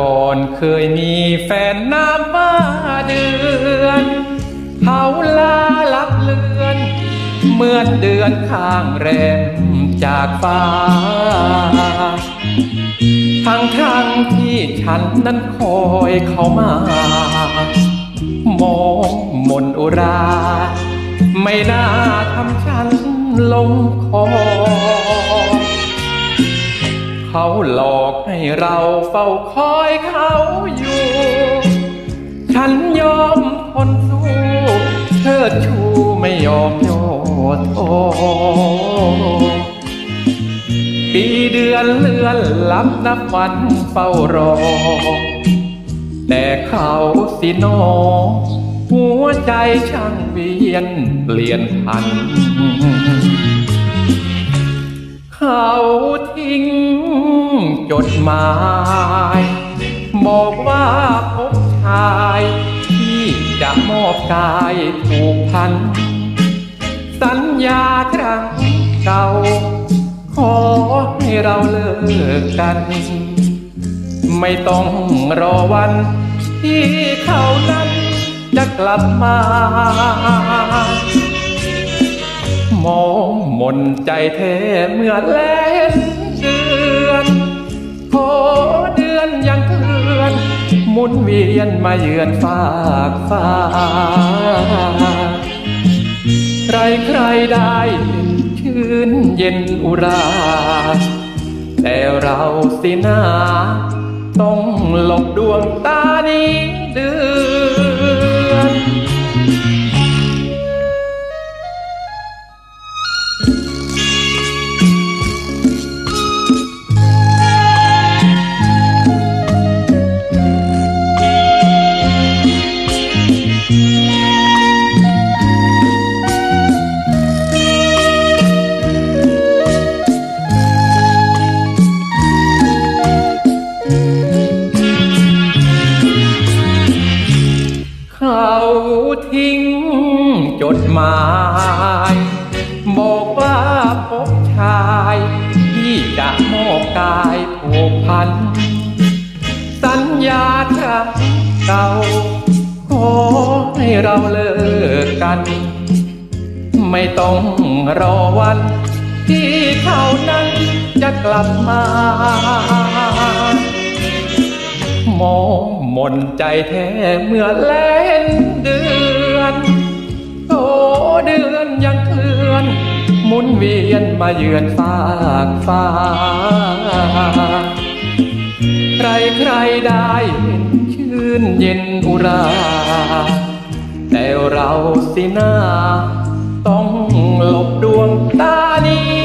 ก่อนเคยมีแฟนนามว่าเดือนเขาลาลับเลือนเหมือนเดือนข้างแรมจากฟ้า ทั้งทั้งที่ฉันนั้นคอยเขามามองมนอุรา ไม่น่าทำฉันลงคอ เขาหลอกให้เราเฝ้าคอยเขาอยู่ ฉันยอมทนสู้เชิดชูไม่ยอมย่อท้อปีเดือนเลือนลับนับวันเฝ้ารอ แต่เขาสิหนอหัวใจช่างเวียนเปลี่ยนพัน เขาทิ้ง จดหมาย บอกว่าพบชาย ที่จะมอบกายถูกพัน สัญญาครั้งเก่า ขอให้เราเลิกกัน ไม่ต้องรอวัน ที่เขานั้นจะกลับมามองมนใจแท้เมื่อแลนเดือน ขอเดือนยังเคลื่อนหมุนเวียนมาเยือนฝากฟ้า ใครใครได้ชื่นเย็นอุรา แต่เราสินาต้องหลบดวงตานี้เดือน ดหมาย บอกว่าพบชายที่จะมอบกายผูกพัน สัญญาครั้งเก่าขอให้เราเลิกกัน ไม่ต้องรอวันที่เขานั้นจะกลับมามองมนใจแท้เมื่อแล เยือนฝากฟ้า ใครใครได้เห็นชื่นเย็นอุรา แต่เราสินาต้องหลบดวงตานี้